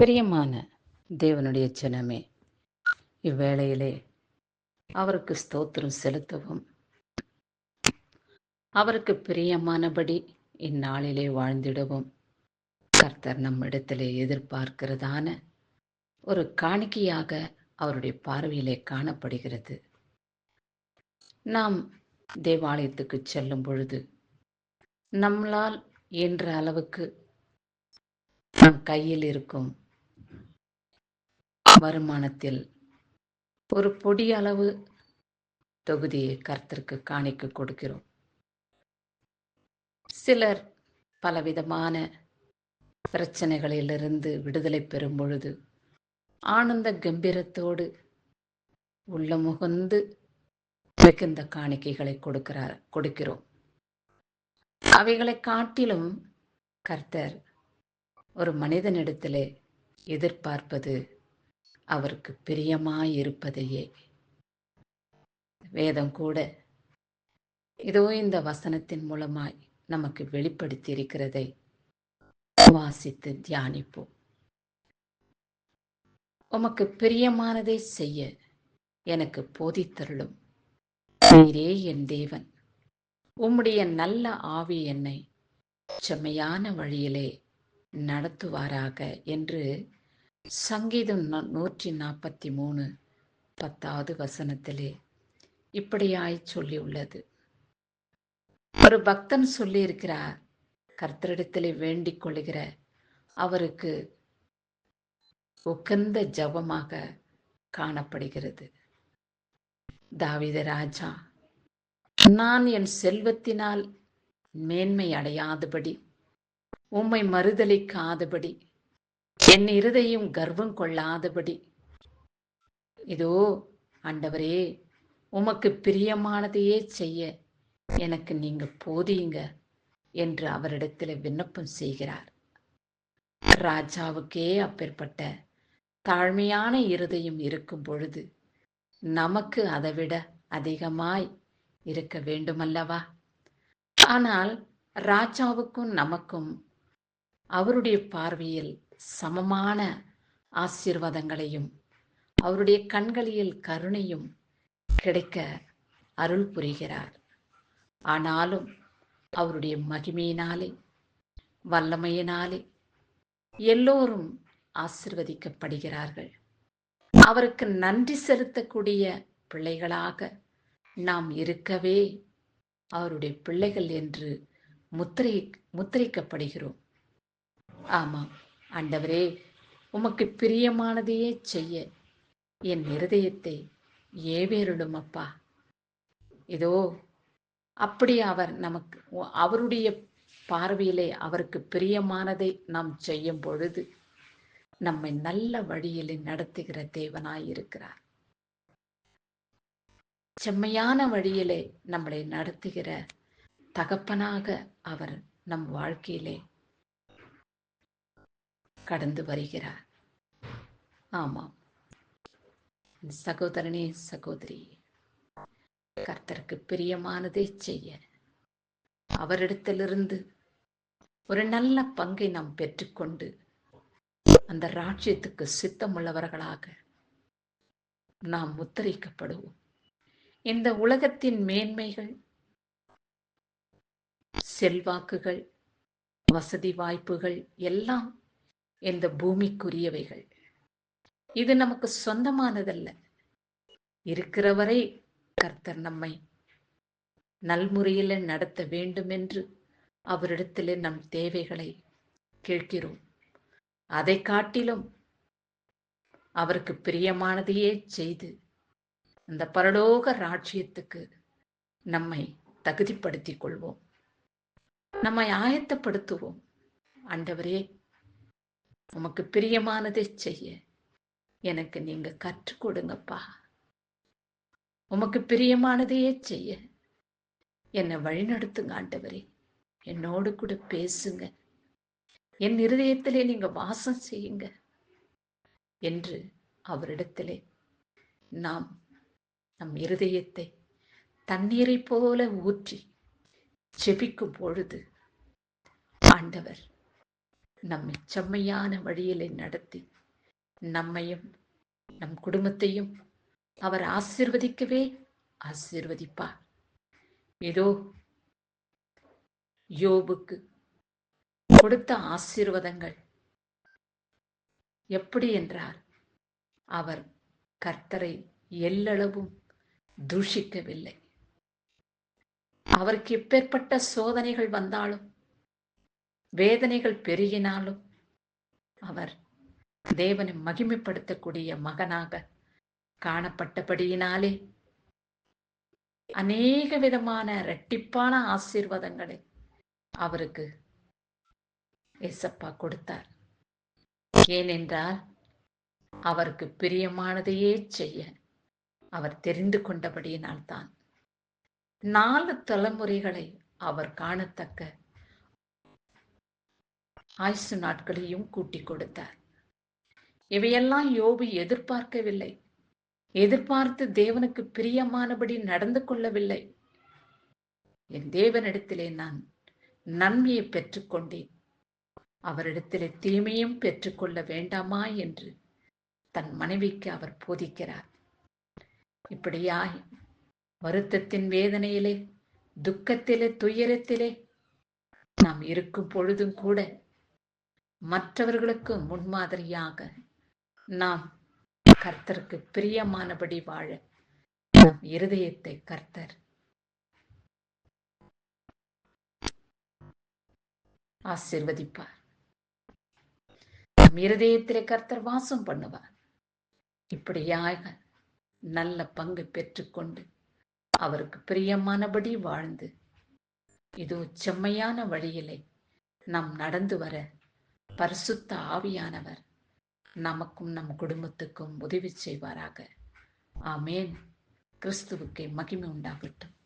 பிரியமான தேவனுடைய ஜனமே இவ்வேளையிலே அவருக்கு ஸ்தோத்திரம் செலுத்தவும். அவருக்கு பிரியமானபடி இந்நாளிலே வாழ்ந்திடவும். கர்த்தர் நம்மிடத்திலே எதிர்பார்க்கிறதான ஒரு காணிக்கையாக அவருடைய பார்வையிலே காணப்படுகிறது. நாம் தேவாலயத்துக்கு செல்லும் பொழுது நம்மளால் என்ற அளவுக்கு நம் கையில் இருக்கும் வருமானத்தில் ஒரு பொடி அளவு தொகுதியை கர்த்தருக்கு காணிக்க கொடுக்கிறோம். சிலர் பலவிதமான பிரச்சனைகளிலிருந்து விடுதலை பெறும் பொழுது ஆனந்த கம்பீரத்தோடு உள்ள முகந்து மிகுந்த காணிக்கைகளை கொடுக்கிறார் கொடுக்கிறோம். அவைகளை காட்டிலும் கர்த்தர் ஒரு மனிதனிடத்திலே எதிர்பார்ப்பது அவருக்கு பிரியமாயிருப்பதையே வேதம் கூட இதோ இந்த வசனத்தின் மூலமாய் நமக்கு வெளிப்படுத்தி இருக்கிறதை வாசித்து தியானிப்போம். உமக்கு பிரியமானதை செய்ய எனக்கு போதித்தருளும். நீரே என் தேவன். உம்முடைய நல்ல ஆவி என்னை செம்மையான வழியிலே நடத்துவாராக என்று சங்கீதம் நூற்றி நாற்பத்தி மூணு பத்தாவது வசனத்திலே இப்படியாய் சொல்லியுள்ளது. ஒரு பக்தன் சொல்லியிருக்கிறார் கர்த்தரிடத்திலே வேண்டிக் கொள்கிற அவருக்கு உகந்த ஜபமாக காணப்படுகிறது. தாவித ராஜா நான் என் செல்வத்தினால் மேன்மை அடையாதபடி உம்மை மறுதளிக்காதபடி என் இருதையும் கர்வம் கொள்ளாதபடி. இதோ ஆண்டவரே உமக்கு பிரியமானதையே செய்ய எனக்கு நீங்க போதியுங்க என்று அவரிடத்தில் விண்ணப்பம் செய்கிறார். ராஜாவுக்கே அப்பேற்பட்ட தாழ்மையான இருதயம் இருக்கும் பொழுது நமக்கு அதைவிட அதிகமாய் இருக்க வேண்டுமல்லவா? ஆனால் ராஜாவுக்கும் நமக்கும் அவருடைய பார்வையில் சமமான ஆசீர்வாதங்களையும் அவருடைய கண்களில் கருணையும் கிடைக்க அருள் புரிகிறார். ஆனாலும் அவருடைய மகிமையினாலே வல்லமையினாலே எல்லோரும் ஆசிர்வதிக்கப்படுகிறார்கள். அவருக்கு நன்றி செலுத்தக்கூடிய பிள்ளைகளாக நாம் இருக்கவே அவருடைய பிள்ளைகள் என்று முத்திரை முத்திரிக்கப்படுகிறோம். ஆமாம். ஆண்டவரே உமக்கு பிரியமானதையே செய்ய என் இருதயத்தை ஏவேறிடும் அப்பா. இதோ அப்படி அவர் நமக்கு அவருடைய பார்வையிலே அவருக்கு பிரியமானதை நாம் செய்யும் பொழுது நம்மை நல்ல வழியிலே நடத்துகிற தேவனாயிருக்கிறார் செம்மையான வழியிலே நம்மளை நடத்துகிற தகப்பனாக அவர் நம் வாழ்க்கையிலே கடந்து வருகிறார். ஆமாம். சகோதரனே சகோதரி கர்த்தருக்கு பிரியமானதை செய்ய அவரிடத்திலிருந்து ஒரு நல்ல பங்கை நாம் பெற்றுக்கொண்டு அந்த ராஜ்யத்துக்கு சித்தமுள்ளவர்களாக நாம் முத்தரிக்கப்படுவோம் இந்த உலகத்தின் மேன்மைகள் செல்வாக்குகள் வசதி வாய்ப்புகள் எல்லாம் இந்த பூமிக்குரியவைகள். இது நமக்கு சொந்தமானதல்ல. இருக்கிறவரை கர்த்தர் நம்மை நல்முறையில் நடத்த வேண்டும் என்று அவரிடத்திலே நம் தேவைகளை கேட்கிறோம். அதை காட்டிலும் அவருக்கு பிரியமானதையே செய்து அந்த பரலோக ராட்சியத்துக்கு நம்மை தகுதிப்படுத்திக் கொள்வோம். நம்மை ஆயத்தப்படுத்துவோம். ஆண்டவரே உமக்கு பிரியமானதை செய்ய எனக்கு நீங்க கற்றுக் கொடுங்கப்பா. உமக்கு பிரியமானதையே செய்ய. என்னை வழிநடத்துங்க ஆண்டவரே. என்னோடு கூட பேசுங்க. என் இருதயத்திலே நீங்க வாசம் செய்யுங்க. என்று அவரிடத்திலே நாம் நம் இருதயத்தை தண்ணீரை போல ஊற்றி செபிக்கும் பொழுது ஆண்டவர் நம்மை செம்மையான வழியிலே நடத்தி நம்மையும் நம் குடும்பத்தையும் அவர் ஆசிர்வதிக்கவே ஆசிர்வதிப்பார். ஏதோ யோபுக்கு கொடுத்த ஆசீர்வாதங்கள். எப்படி என்றார் அவர் கர்த்தரை எல்லளவும் தூஷிக்கவில்லை. அவருக்கு எப்பேற்பட்ட சோதனைகள் வந்தாலும் வேதனைகள் பெருகினாலும் அவர் தேவனை மகிமைப்படுத்தக்கூடிய மகனாக காணப்பட்டபடியினாலே அநேக விதமான இரட்டிப்பான ஆசீர்வாதங்களை அவருக்கு எசப்பா கொடுத்தார். ஏனென்றால் அவருக்கு பிரியமானதையே செய்ய அவர் தெரிந்து கொண்டபடியினால்தான் நாலு தலைமுறைகளை அவர் காணத்தக்க ஆயுசு நாட்களையும் கூட்டிக் கொடுத்தார். இவையெல்லாம் யோபு எதிர்பார்க்கவில்லை. எதிர்பார்த்து தேவனுக்கு பிரியமானபடி நடந்து கொள்ளவில்லை. என் தேவனிடத்திலே நான் நன்மையை பெற்றுக்கொண்டேன் அவரிடத்திலே தீமையும் பெற்றுக்கொள்ள வேண்டாமா என்று தன் மனைவிக்கு அவர் போதிக்கிறார். இப்படியாய் வருத்தத்தின் வேதனையிலே துக்கத்திலே துயரத்திலே நாம் இருக்கும் பொழுதும் கூட மற்றவர்களுக்கு முன்மாதிரியாக நாம் கர்த்தருக்கு பிரியமானபடி வாழ. நம் இருதயத்தை கர்த்தர். ஆசிர்வதிப்பார். நம் இருதயத்திலே கர்த்தர் வாசம் பண்ணுவார். இப்படியாக நல்ல பங்கு பெற்றுக்கொண்டு அவருக்கு பிரியமானபடி வாழ்ந்து இது செம்மையான வழியிலே நாம் நடந்து வர பரிசுத்த ஆவியானவர் நமக்கும் நம் குடும்பத்துக்கும் உதவி செய்வாராக. ஆமேன். கிறிஸ்துவுக்கு மகிமை உண்டாகட்டும்.